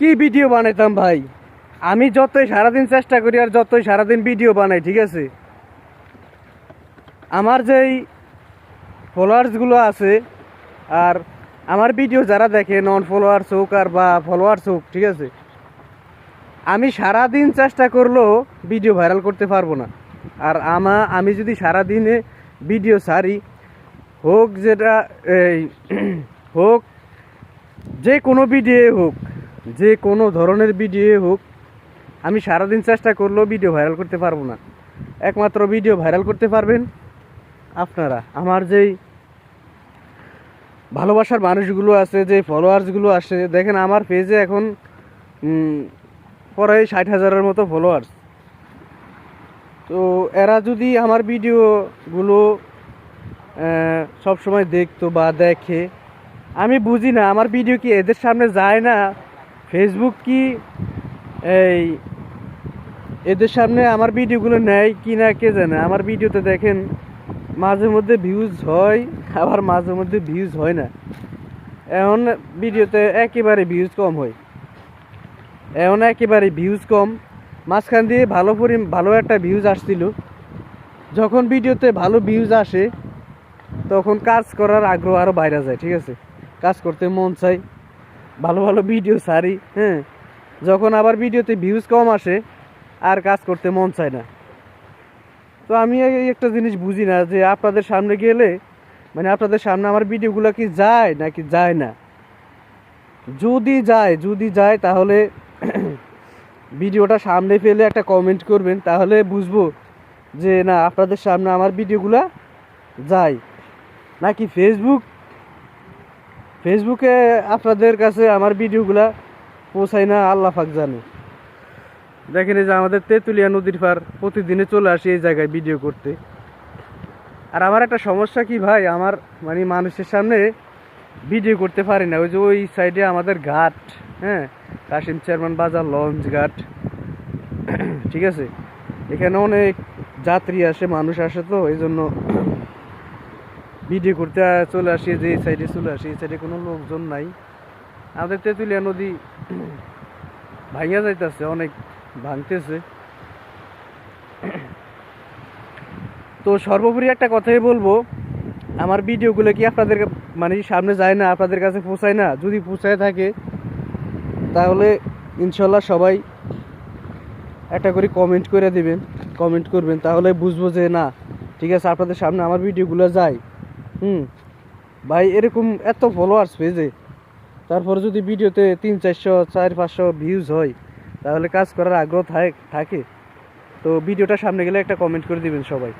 কি ভিডিও বানাইতাম ভাই? আমি যতই সারাদিন চেষ্টা করি আর যতই সারাদিন ভিডিও বানাই, ঠিক আছে? আমার যেই ফলোয়ার্সগুলো আছে আর আমার ভিডিও যারা দেখে নন ফলোয়ার্স হোক আর বা ফলোয়ার্স হোক, ঠিক আছে? আমি সারাদিন চেষ্টা করলেও ভিডিও ভাইরাল করতে পারব না। আর আমা, আমি যদি সারাদিনে ভিডিও সারি হোক যেটা, এই, হোক, যে কোনো ভিডিও হোক যে কোনো ধরনের ভিডিও হোক, আমি সারাদিন চেষ্টা করলেও ভিডিও ভাইরাল করতে পারব না। একমাত্র ভিডিও ভাইরাল করতে পারবেন আপনারা। আমার যেই ভালোবাসার মানুষগুলো আছে, যে ফলোয়ার্সগুলো আসে দেখেন আমার পেজে এখন প্রায় ষাট হাজারের মতো ফলোয়ার্স তো এরা যদি আমার ভিডিওগুলো সব সময় দেখতো বা দেখে, আমি বুঝি না, আমার ভিডিও কি এদের সামনে যায় না? ফেসবুক কি এই এদের সামনে আমার ভিডিওগুলো নেয় কি না কে জানে? আমার ভিডিওতে দেখেন মাঝে মধ্যে ভিউজ হয়, আবার মাঝে মধ্যে ভিউজ হয় না। এখন ভিডিওতে একেবারে ভিউজ কম হয়। এখন একেবারে ভিউজ কম। মাঝখান দিয়ে ভালো পরি, ভালো একটা ভিউজ আসছিল। যখন ভিডিওতে ভালো ভিউজ আসে, তখন কাজ করার আগ্রহ আরও বাইরে যায়, ঠিক আছে? কাজ করতে মন চাই ভালো ভালো ভিডিও সারি হ্যাঁ? যখন আবার ভিডিওতে ভিউজ কম আসে, আর কাজ করতে মন চায় না। তো আমি একটা জিনিস বুঝি না যে আপনাদের সামনে গেলে মানে আপনাদের সামনে আমার ভিডিওগুলো কি যায় নাকি যায় না? যদি যায় যদি যায়, তাহলে ভিডিওটা সামনে ফেলে একটা কমেন্ট করবেন, তাহলে বুঝব যে না, আপনাদের সামনে আমার ভিডিওগুলো যায়। নাকি ফেসবুক ফেসবুকে আপনাদের কাছে আমার ভিডিওগুলা পৌঁছায় না, আল্লাহ পাক জানে। দেখেন এই যে আমাদের তেঁতুলিয়া নদীর পার প্রতিদিনে চলে আসি এই জায়গায় ভিডিও করতে। আর আমার একটা সমস্যা কি ভাই? আমার মানে মানুষের সামনে ভিডিও করতে পারি না। ওই যে ওই সাইডে আমাদের ঘাট হ্যাঁ? কাশিম চেয়ারম্যান বাজার লঞ্চ ঘাট ঠিক আছে? এখানে অনেক যাত্রী আসে, মানুষ আসে তো, এই জন্য ভিডিও করতে চলে আসি, যে এই সাইডে চলে আসি, এই সাইডে কোনো লোকজন নাই। আমাদের তেঁতুলিয়া নদী ভাঙিয়া যাইতেছে, অনেক ভাঙতেছে। তো সর্বোপরি একটা কথাই বলব, আমার ভিডিওগুলো কি আপনাদের মানে সামনে যায় না, আপনাদের কাছে পৌঁছায় না? যদি পৌঁছায় থাকে, তাহলে ইনশাল্লাহ সবাই একটা করে কমেন্ট করে দিবেন কমেন্ট করবেন, তাহলে বুঝব যে না, ঠিক আছে, আপনাদের সামনে আমার ভিডিওগুলো যায়। হুম। ভাই, এরকম এত ফলোয়ার্স পেজে তারপর যদি ভিডিওতে তিন, চারশো, চার, পাঁচশো ভিউজ হয়, তাহলে কাজ করার আগ্রহ থাকে থাকে। তো ভিডিওটা সামনে গেলে একটা কমেন্ট করে দিবেন সবাই।